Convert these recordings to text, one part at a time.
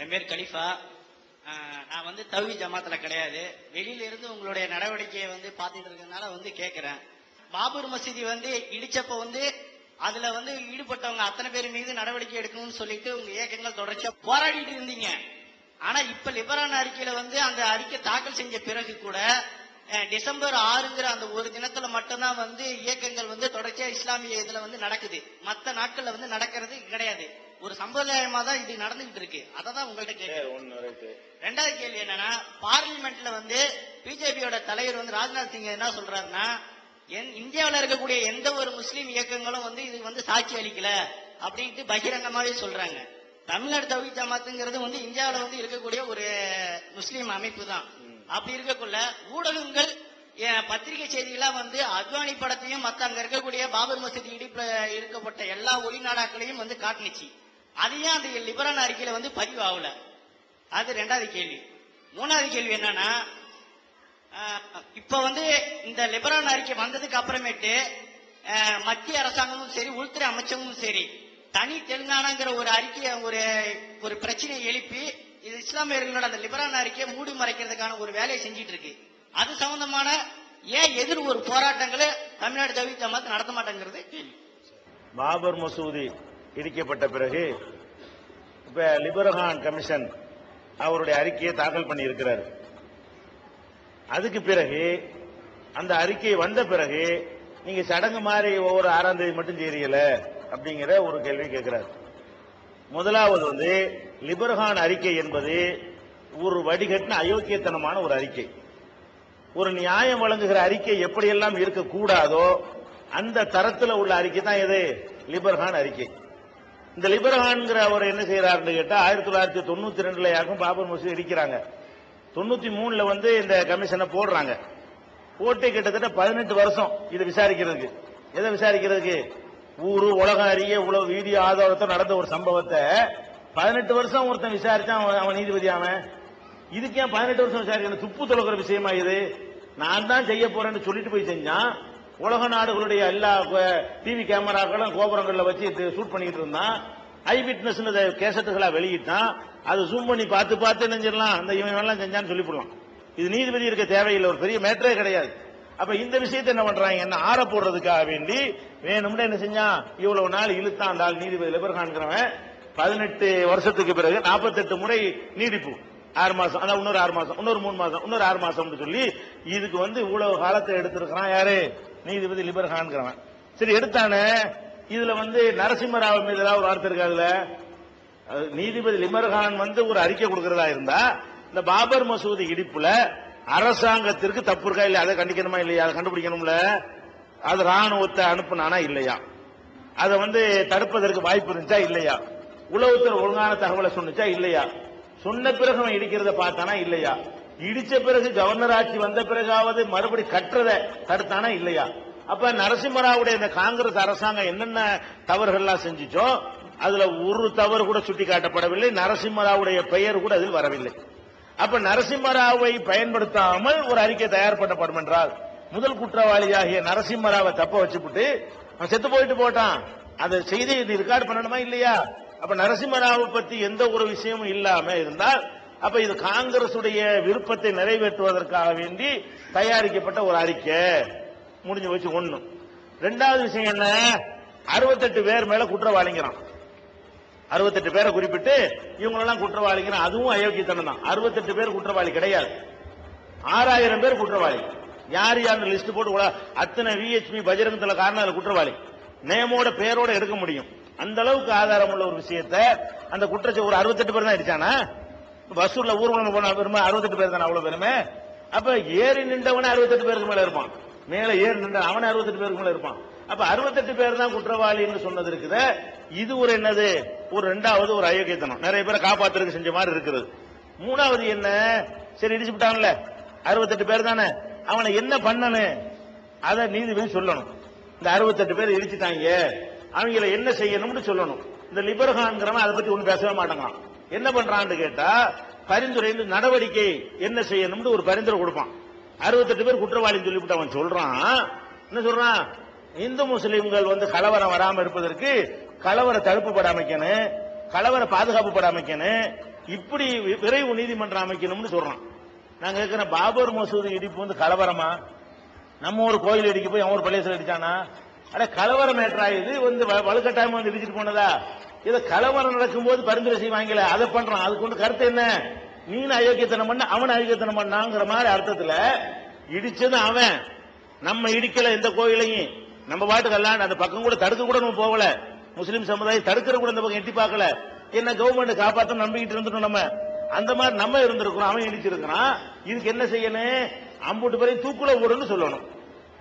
என் பேர் கலிஃபா. நான் வந்து தவி ஜமாத்தில் கிடையாது. வெளியில இருந்து உங்களுடைய நடவடிக்கையை வந்து பார்த்துட்டு இருக்கறதுனால வந்து கேட்குறேன் பாபூர் மசீதி வந்து இடிச்சப்ப வந்து அதுல வந்து ஈடுபட்டவங்க அத்தனை பேர் மீது நடவடிக்கை எடுக்கணும்னு சொல்லிட்டு உங்க இயக்கங்கள் தொடர்ச்சியா போராடிட்டு இருந்தீங்க. ஆனா இப்ப லிபரான அறிக்கையில வந்து அந்த அறிக்கை தாக்கல் செஞ்ச பிறகு கூட டிசம்பர் ஆறுங்கிற அந்த ஒரு தினத்துல மட்டும்தான் வந்து இயக்கங்கள் வந்து தொடர்ச்சியா இஸ்லாமிய இதுல வந்து நடக்குது. மற்ற நாட்கள்ல வந்து நடக்கிறது கிடையாது. ஒரு சம்பிரதாயமா தான் இது நடந்துகிட்டு இருக்கு. அதை தான் உங்கள்ட்ட கேட்கிறேன் ரெண்டாவது கேள்வி என்னன்னா பார்லிமெண்ட்ல வந்து பிஜேபியோட தலைவர் வந்து ராஜ்நாத் சிங் என்ன சொல்றாருன்னா இந்தியாவுல இருக்கக்கூடிய எந்த ஒரு முஸ்லீம் இயக்கங்களும் வந்து இது வந்து சாட்சி அளிக்கல அப்படின்ட்டு பகிரங்கமாவே சொல்றாங்க. தமிழ்நாடு தவி ஜமாத்துங்கிறது வந்து இந்தியாவுல வந்து இருக்கக்கூடிய ஒரு முஸ்லீம் அமைப்பு தான். அப்படி இருக்கக்குள்ள ஊடகங்கள் பத்திரிகை செய்திகளா வந்து அத்வானி படத்தையும் மத்த அங்க இருக்கக்கூடிய பாபர் மசூதி இடிப்புல இருக்கப்பட்ட எல்லா ஒளிநாடாக்களையும் வந்து காட்டுனுச்சு. அதையும் அந்த லிபரல் அறிக்கையில வந்து பதிவு ஆகல. அது ரெண்டாவது கேள்வி. மூணாவது கேள்வி என்னன்னா இப்போ இப்ப வந்து இந்த லிபரல் அறிக்கை வந்ததுக்கு அப்புறமேட்டு மத்திய அரசாங்கமும் சரி உள்துறை அமைச்சகமும் சரி தனி தெலுங்கானாங்கிற ஒரு அறிக்கையை ஒரு ஒரு பிரச்சனையை எழுப்பி இது இஸ்லாமியர்களோட அந்த லிபரல் அறிக்கையை மூடி மறைக்கிறதுக்கான ஒரு வேலையை செஞ்சிட்டு இருக்கு. அது சம்பந்தமான ஏன் எதிர் ஒரு போராட்டங்களை தமிழ்நாடு தவி ஜமாத் நடத்த மாட்டேங்கிறது கேள்வி. பாபர் மசூதி இடிக்கப்பட்ட பிறகு இப்ப லிபரஹான் கமிஷன் அவருடைய அறிக்கையை தாக்கல் பண்ணியிருக்கிறார். அதுக்கு பிறகு அந்த அறிக்கை வந்த பிறகு நீங்க சடங்கு மாதிரி ஒவ்வொரு ஆறாம் தேதி மட்டும் செய்யல அப்படிங்கிற ஒரு கேள்வி கேட்கிறார். முதலாவது வந்து லிபர்ஹான் அறிக்கை என்பது ஒரு வடிகட்டின அயோக்கியத்தனமான ஒரு அறிக்கை. ஒரு நியாயம் வழங்குகிற அறிக்கை எப்படியெல்லாம் இருக்கக்கூடாதோ அந்த தரத்தில் உள்ள அறிக்கை தான் எது லிபர்ஹான் அறிக்கை. இந்த லிபர்கான்ங்கிற அவர் என்ன செய்யறாருன்னு கேட்டா ஆயிரத்தி தொள்ளாயிரத்தி தொண்ணூத்தி ரெண்டுல யாருக்கும் பாபர் மசூதி இடிக்கிறாங்க தொண்ணூத்தி மூணுல வந்து இந்த கமிஷனை போடுறாங்க. போட்டு கிட்டத்தட்ட பதினெட்டு வருஷம் இதை விசாரிக்கிறதுக்கு. எதை விசாரிக்கிறதுக்கு? ஊரு உலகம் அறிய உலக வீடியோ ஆதாரத்தை நடந்த ஒரு சம்பவத்தை. பதினெட்டு வருஷம் ஒருத்தன் விசாரிச்சான் அவன் அவன் நீதிபதி அவன். இதுக்கு ஏன் பதினெட்டு வருஷம் விசாரிக்கணும்? துப்பு தொலைக்கிற விஷயமா இது? நான் தான் செய்ய போறேன்னு சொல்லிட்டு போய் செஞ்சான். உலக நாடுகளுடைய எல்லா டிவி கேமராக்களும் கோபுரங்களில் வச்சு ஷூட் பண்ணிட்டு இருந்தான். ஐ விட்னஸ் கேசட்டுகளா வெளியிட்டான். அதை ஜூம் பண்ணி பார்த்து பார்த்து நெஞ்சிடலாம் அந்த இவன் எல்லாம் செஞ்சான்னு சொல்லிவிடலாம் இது நீதிபதி இருக்க தேவையில்லை. ஒரு பெரிய மேட்டரே கிடையாது. அப்ப இந்த விஷயத்தை என்ன பண்றாங்க? என்ன ஆற போடுறதுக்காக வேண்டி வேணும்னு என்ன செஞ்சான்? இவ்வளவு நாள் இழுத்தான் அந்த ஆள் நீதிபதி லிபர்கான்கிறவன் பதினெட்டு வருஷத்துக்கு பிறகு நாற்பத்தெட்டு முறை நீடிப்பு. ஆறு மாசம். அதான் இன்னொரு ஆறு மாசம். இன்னொரு மூணு மாசம். இன்னொரு ஆறு மாசம்னு சொல்லி இதுக்கு வந்து இவ்வளவு காலத்தை எடுத்திருக்கிறான் யாரு? நீதிபதி லிபர்கான்கிறவன் சரி எடுத்தானே? இதுல வந்து நரசிம்மராவ் மீது ஏதாவது ஒரு வார்த்தை இருக்கா அதுல அது நீதிபதி லிமர்கான் வந்து ஒரு அறிக்கை கொடுக்கறதா இருந்தா இந்த பாபர் மசூதி இடிப்புல அரசாங்கத்திற்கு தப்பு இருக்கா இல்லையா? அதை கண்டிக்கணுமா இல்லையா? அதை கண்டுபிடிக்கணும்ல? அது ராணுவத்தை அனுப்புனானா இல்லையா? அதை வந்து தடுப்பதற்கு வாய்ப்பு இருந்துச்சா இல்லையா? உளவுத்துறை ஒழுங்கான தகவலை சொன்னுச்சா இல்லையா? சொன்ன பிறகு இடிக்கிறத பார்த்தானா இல்லையா? இடிச்ச பிறகு கவர்னர் ஆட்சி வந்த பிறகாவது மறுபடி கட்டுறத தடுத்தானா இல்லையா? அப்ப நரசிம்மராவுடைய இந்த காங்கிரஸ் அரசாங்கம் என்னென்ன தவறுகள்லாம் செஞ்சிச்சோ அதுல ஒரு தவறு கூட சுட்டி காட்டப்படவில்லை நரசிம்மராவுடைய பெயர் கூட அதில் வரவில்லை. அப்ப நரசிம்மராவை பயன்படுத்தாமல் ஒரு அறிக்கை தயார் பண்ணப்படும் என்றால் முதல் குற்றவாளியாகிய நரசிம்மராவை தப்ப வச்சுப்புட்டு அவன் செத்து போயிட்டு போட்டான். அந்த செய்தி இது ரெக்கார்டு பண்ணணுமா இல்லையா? அப்ப நரசிம்மராவை பத்தி எந்த ஒரு விஷயமும் இல்லாம இருந்தால் அப்ப இது காங்கிரசுடைய விருப்பத்தை நிறைவேற்றுவதற்காக வேண்டி தயாரிக்கப்பட்ட ஒரு அறிக்கை. முடிஞ்சு வச்சு ஒண்ணு. ரெண்டாவது விஷயம் என்ன? அறுபத்தெட்டு பேர் மேல குற்றவாளிங்கிறான். அறுபத்தெட்டு பேரை குறிப்பிட்டு இவங்களெல்லாம் குற்றவாளிங்கிறான். அதுவும் அயோக்கியத்தனம் தான். அறுபத்தெட்டு பேர் குற்றவாளி கிடையாது. ஆறாயிரம் பேர் குற்றவாளி. யார் யாருன்னு லிஸ்ட் போட்டு அத்தனை விஹெச்பி பஜரங்கத்துல காரணம் அதுல குற்றவாளி. நேமோட பேரோட எடுக்க முடியும். அந்த அளவுக்கு ஆதாரம் உள்ள ஒரு விஷயத்தை அந்த குற்றச்சி ஒரு அறுபத்தெட்டு பேர் தான் அடிச்சானா? வசூர்ல ஊர்வலம் போன பெருமை? அறுபத்தெட்டு பேர் தானே அவ்வளவு பெருமை? அப்ப ஏறி நின்றவனே அறுபத்தெட்டு பேருக்கு மேல இருப்பான். மேல ஏறி நின்ற அவனே அறுபத்தெட்டு பேருக்கு மேல இருப்பான். அப்ப அறுபத்தெட்டு பேர் தான் குற்றவாளின்னு சொன்னது இருக்குது. இது ஒரு என்னது? ஒரு ரெண்டாவது ஒரு அயோக்கியத்தனம். நிறைய பேரை காப்பாத்துறதுக்கு செஞ்ச மாதிரி இருக்குது. மூணாவது என்ன? சரி இடிச்சு விட்டான்ல. அறுபத்தெட்டு பேர் தானே. அவனை என்ன பண்ணனு? அதை நீதிபதி சொல்லணும். இந்த அறுபத்தெட்டு பேர் இடிச்சுட்டாங்க. அவங்கள என்ன செய்யணும்னு சொல்லணும். இந்த லிபர்கான்ங்கிறவன் அதை பத்தி ஒன்றும் பேசவே மாட்டேங்கிறான். என்ன பண்றான்னு கேட்டா பரிந்துரை நடவடிக்கை என்ன செய்யணும்னு ஒரு பரிந்துரை கொடுப்பான். அறுபத்தெட்டு பேர் குற்றவாளின்னு சொல்லிவிட்டு அவன் சொல்றான். என்ன சொல்றான்? இந்து முஸ்லிம்கள் வந்து கலவரம் வராம இருப்பதற்கு கலவர தடுப்பு பட அமைக்கணும் கலவர பாதுகாப்பு பட அமைக்கணும் இப்படி விரைவு நீதிமன்றம் அமைக்கணும்னு சொல்றான். நாங்க கேட்கிற பாபர் மசூதி இடிப்பு வந்து கலவரமா? நம்ம ஒரு கோயில் இடிக்க போய் அவன் ஒரு பள்ளியத்தில் அடிச்சானா அட கலவரம் ஏற்றா இது வந்து வ- வலுக்கட்டாயமா வந்து இடிச்சிட்டு போனதா? இதை கலவரம் நடக்கும்போது பரிந்துரை செய்வாங்கல்ல அதை பண்றான். அதுக்கு வந்து கருத்து என்ன? நீனு அயோக்கியத்தனம் பண்ண அவன் அயோக்கியத்தனம் பண்ணாங்கிற மாதிரி அர்த்தத்துல இடிச்சது அவன். நம்ம இடிக்கல எந்த கோயிலையும். நம்ம பாட்டுக்கு எல்லாம் அந்த பக்கம் கூட தடுக்க கூட நம்ம போகல. முஸ்லீம் சமுதாயம் தடுக்கிற கூட இந்த பக்கம் எட்டி பார்க்கல. என்ன கவர்மெண்ட் காப்பாற்ற நம்பிக்கிட்டு இருந்துட்டோம் நம்ம. அந்த மாதிரி நம்ம இருந்திருக்கிறோம் அவன் இடிச்சிருக்கிறான். இதுக்கு என்ன செய்யணும்? அம்புட்டு பேரையும் தூக்குல ஓடுன்னு சொல்லணும்.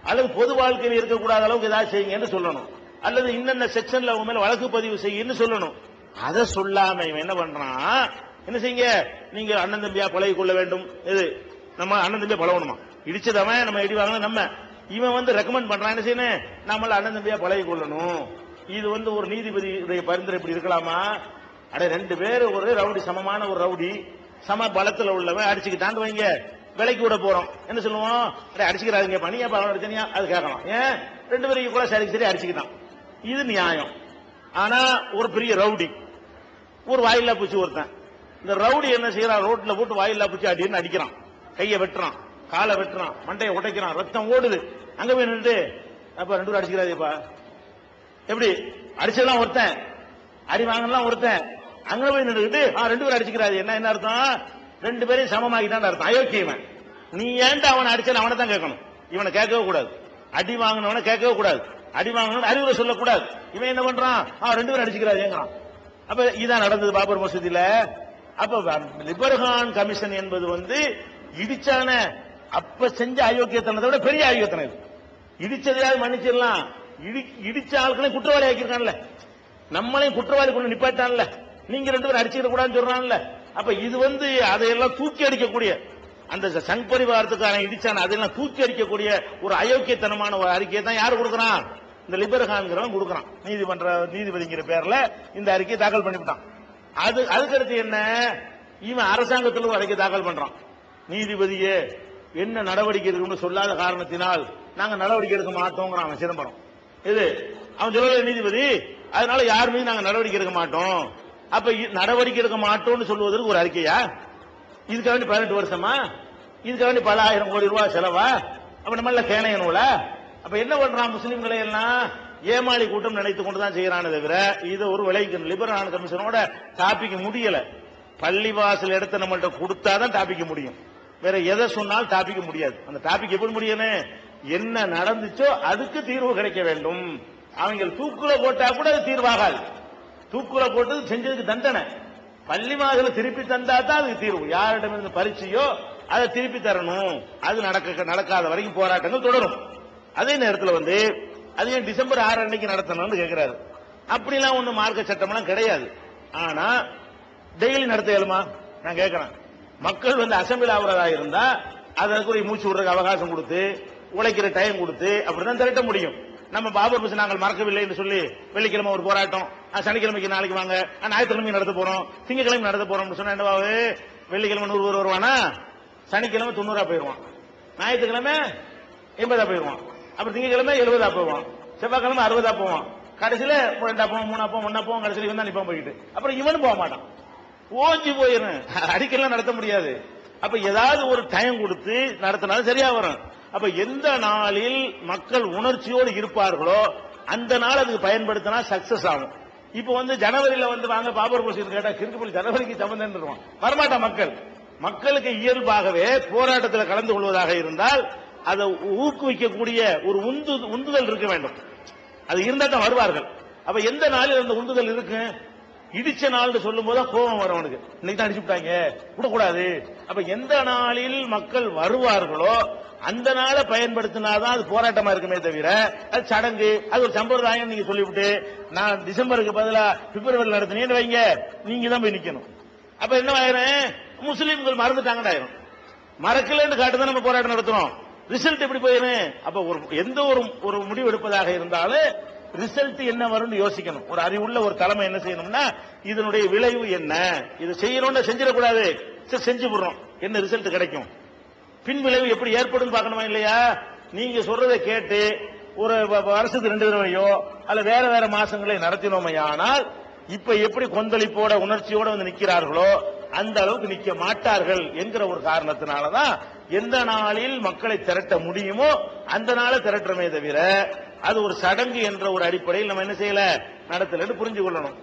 அல்லது பொது வாழ்க்கையில் இருக்கக்கூடாத அளவுக்கு ஏதாவது செய்யுங்கன்னு சொல்லணும். அல்லது இன்னென்ன செக்ஷன்ல உங்க மேல வழக்கு பதிவு செய்யுன்னு சொல்லணும். அதை சொல்லாம இவன் என்ன பண்றான்? என்ன செய்யுங்க? நீங்க அண்ணன் தம்பியா பழகி கொள்ள வேண்டும். இது நம்ம அண்ணன் தம்பியா பழகணுமா? இடிச்சதவன் நம்ம இடி வாங்கணும் நம்ம. இவன் வந்து ரெக்கமெண்ட் பண்றான். என்ன செய்யணும்? நம்மள அண்ணன் தம்பியா பழகி கொள்ளணும். இது வந்து ஒரு நீதிபதி பரிந்துரை இப்படி இருக்கலாமா? அட ரெண்டு பேர் ஒரு ரவுடி சமமான ஒரு ரவுடி. சம பலத்துல உள்ளவன். அடிச்சுக்கிட்டாங்க வைங்க. விலைக்கு விட போறோம். என்ன சொல்லுவோம்? அட அடிச்சுக்கிறாருங்க பணியா அவன் அடிச்சனியா அது கேட்கலாம். ஏன்? ரெண்டு பேரும் கூட சரி சரி அடிச்சுக்கிட்டான். இது நியாயம். ஆனா ஒரு பெரிய ரவுடி. ஒரு வாயில்லா பூச்சி ஒருத்தன். இந்த ரவுடி என்ன செய்யறான் ரோட்ல போட்டு வாயில்லா பூச்சி அடின்னு அடிக்கிறான். கையை வெட்டுறான். காலை வெட்டுறான். மண்டையை உடைக்கிறான். ரத்தம் ஓடுது. அங்க போய் நின்றுட்டு அப்ப ரெண்டு பேரும் அடிச்சுக்கிறாதேப்பா. எப்படி? அடிச்சதெல்லாம் ஒருத்தன். அடி வாங்கலாம் ஒருத்தன். அங்க போய் நின்றுக்கிட்டு ரெண்டு பேரும் அடிச்சுக்கிறாரு என்ன என்ன அர்த்தம்? ரெண்டு பேரையும் சமமாகிட்டான் அர்த்தம். அயோக்கியவன் நீ ஏன்ட்டு அவனை அடிச்சல அவனை தான் கேட்கணும். இவனை கேட்கவே கூடாது. அடி வாங்கினவனை கேட்கவே கூடாது. அடி வாங்கணும் அறிவுரை சொல்லக்கூடாது. இவன் என்ன பண்றான்? ஆ ரெண்டு பேரும் அடிச்சுக்கிறாருங்கிறான் அப்ப இதான் நடந்தது பாபர் மசூதியில. அப்ப லிபர்கான் கமிஷன் என்பது வந்து இடிச்சான அப்ப செஞ்ச அயோக்கியத்தனத்தை விட பெரிய அயோக்கியத்தனம் இது. இடிச்சதையாவது மன்னிச்சிடலாம். இடி இடிச்ச ஆட்களையும் குற்றவாளி ஆக்கியிருக்கான்ல. நம்மளையும் குற்றவாளி கொண்டு நிப்பாட்டான்ல. நீங்க ரெண்டு பேரும் அடிச்சுக்கிற கூடாதுன்னு சொல்றான்ல. அப்ப இது வந்து அதையெல்லாம் தூக்கி அடிக்கக்கூடிய அந்த சங் பரிவாரத்துக்காரன் இடிச்சான அதெல்லாம் தூக்கி அடிக்கக்கூடிய ஒரு அயோக்கியத்தனமான ஒரு அறிக்கையை தான் யார் கொடுக்குறான்? இந்த லிபர்கான்கிறவன் கொடுக்கறான். நீதிமன்ற நீதிபதிங்கிற பேர்ல இந்த அறிக்கையை தாக்கல் பண்ணிவிட்டான். அது அதுக்கடுத்து என்ன? இவன் அரசாங்கத்தில் ஒரு அறிக்கை தாக்கல் பண்றான். நீதிபதியே என்ன நடவடிக்கை இருக்குன்னு சொல்லாத காரணத்தினால் நாங்க நடவடிக்கை எடுக்க மாட்டோங்கிறான் அவன் சிதம்பரம். இது அவன் சொல்லல நீதிபதி. அதனால யார் மீது நாங்க நடவடிக்கை எடுக்க மாட்டோம்? அப்ப இ- நடவடிக்கை எடுக்க மாட்டோம்னு சொல்வதற்கு ஒரு அறிக்கையா? இதுக்காக வேண்டி பதினெட்டு வருஷமா? இதுக்காக வேண்டி பல ஆயிரம் கோடி ரூபாய் செலவா? அப்ப நம்மள கேணையனுல அப்ப என்ன பண்றான் முஸ்லிம்களை எல்லாம்? ஏமாளி கூட்டம் நினைத்து கொண்டுதான் செய்யறானே தவிர இது ஒரு விளைவிக்கணும் லிபரல் கமிஷனோட டாபிக் முடியல. பள்ளிவாசல் எடுத்து நம்மள்கிட்ட கொடுத்தாதான் டாபிக் முடியும். வேற எதை சொன்னாலும் டாபிக் முடியாது. அந்த டாபிக் எப்படி முடியணும் என்ன நடந்துச்சோ அதுக்கு தீர்வு கிடைக்க வேண்டும். அவங்க தூக்குல போட்டா கூட அது தீர்வாகாது. தூக்குல போட்டு செஞ்சதுக்கு தண்டனை. பள்ளி மாதிரி திருப்பி தந்தா தான் அதுக்கு தீர்வு. யாரிடமிருந்து பரிச்சையோ அதை திருப்பி தரணும். அது நடக்க நடக்காத வரைக்கும் போராட்டங்கள் தொடரும். அதே நேரத்தில் வந்து அது ஏன் டிசம்பர் ஆறு அன்னைக்கு நடத்தணும்னு கேட்கிறாரு அப்படிலாம் ஒன்றும் மார்க்க சட்டம்லாம் கிடையாது. ஆனா டெய்லி நடத்த இயலுமா? நான் கேட்கிறேன் மக்கள் வந்து அசம்பிள் ஆகுறதா இருந்தா அதற்கு ஒரு மூச்சு விடுறதுக்கு அவகாசம் கொடுத்து உழைக்கிற டைம் கொடுத்து அப்படிதான் திரட்ட முடியும். நம்ம பாபர் பஸ் நாங்கள் மறக்கவில்லை என்று சொல்லி வெள்ளிக்கிழமை ஒரு போராட்டம் சனிக்கிழமைக்கு நாளைக்கு வாங்க ஞாயிற்றுக்கிழமை நடத்த போறோம் திங்கக்கிழமை நடத்த போறோம் சொன்னா என்னவாவு வெள்ளிக்கிழமை நூறு பேர் வருவானா? சனிக்கிழமை தொண்ணூறா போயிருவான். ஞாயிற்றுக்கிழமை எண்பதா போயிருவான். அப்புறம் திங்கக்கிழமை எழுபதா போவான். செவ்வாய்க்கிழமை அறுபதா போவான். கடைசியில ரெண்டா போவோம் மூணா போவோம் ஒன்னா போவோம் கடைசியில இவன் தான் நிப்பான் போயிட்டு. அப்புறம் இவனும் போக மாட்டான். ஓஞ்சி போயிடும் அடிக்கலாம் நடத்த முடியாது. அப்ப ஏதாவது ஒரு டைம் கொடுத்து நடத்தினாலும் சரியா வரும். அப்ப எந்த நாளில் மக்கள் உணர்ச்சியோடு இருப்பார்களோ அந்த நாள் அதுக்கு பயன்படுத்தினா சக்சஸ் ஆகும். இப்ப வந்து ஜனவரியில வந்து வாங்க பாபர் மசூதி கேட்டா கிறுக்குப்பள்ளி ஜனவரிக்கு சம்பந்தம் வரமாட்டான் மக்கள். மக்களுக்கு இயல்பாகவே போராட்டத்தில் கலந்து கொள்வதாக இருந்தால் அதை ஊக்குவிக்கக்கூடிய ஒரு உந்து உந்துதல் இருக்க வேண்டும். அது இருந்தா தான் வருவார்கள். அப்ப எந்த நாளில் அந்த உந்துதல் இருக்கு? இடிச்ச நாள்னு சொல்லும் போது கோபம் வரும் அவனுக்கு. இன்னைக்கு தான் அடிச்சு விட்டாங்க. விடக்கூடாது. அப்ப எந்த நாளில் மக்கள் வருவார்களோ அந்த நாளை பயன்படுத்தினாதான் அது போராட்டமா இருக்குமே தவிர அது சடங்கு அது ஒரு சம்பிரதாயம் நீங்க சொல்லிவிட்டு நான் டிசம்பருக்கு பதிலா பிப்ரவரி நடத்தினேன்னு வைங்க. நீங்க தான் போய் நிக்கணும். அப்ப என்ன ஆயிரும்? முஸ்லீம்கள் மறந்துட்டாங்கன்னு ஆயிரும். மறக்கலன்னு காட்டுதான் நம்ம போராட்டம் நடத்துறோம். ரிசல்ட் எப்படி போயிடும் அப்ப ஒரு எந்த ஒரு ஒரு முடிவு எடுப்பதாக இருந்தாலும் ரிசல்ட் என்ன வரும்னு யோசிக்கணும். ஒரு அறிவுள்ள ஒரு தலைமை என்ன செய்யணும்னா இதனுடைய விளைவு என்ன? இது செய்யணும்னு செஞ்சிடக்கூடாது. சரி செஞ்சு விடுறோம். என்ன ரிசல்ட் கிடைக்கும்? பின் விளைவு எப்படி ஏற்படும் பார்க்கணுமா இல்லையா? நீங்க சொல்றதை கேட்டு ஒரு வருஷத்துக்கு ரெண்டு தடவையோ அல்ல வேற வேற மாசங்களை நடத்தினோமே ஆனால் இப்ப எப்படி கொந்தளிப்போட உணர்ச்சியோட வந்து நிக்கிறார்களோ அந்த அளவுக்கு நிக்க மாட்டார்கள் என்கிற ஒரு காரணத்தினாலதான் எந்த நாளில் மக்களை திரட்ட முடியுமோ அந்த நாளை திரட்டுறமே தவிர அது ஒரு சடங்கு என்ற ஒரு அடிப்படையில் நம்ம என்ன செய்யல? நடத்தலன்னு புரிஞ்சு கொள்ளணும்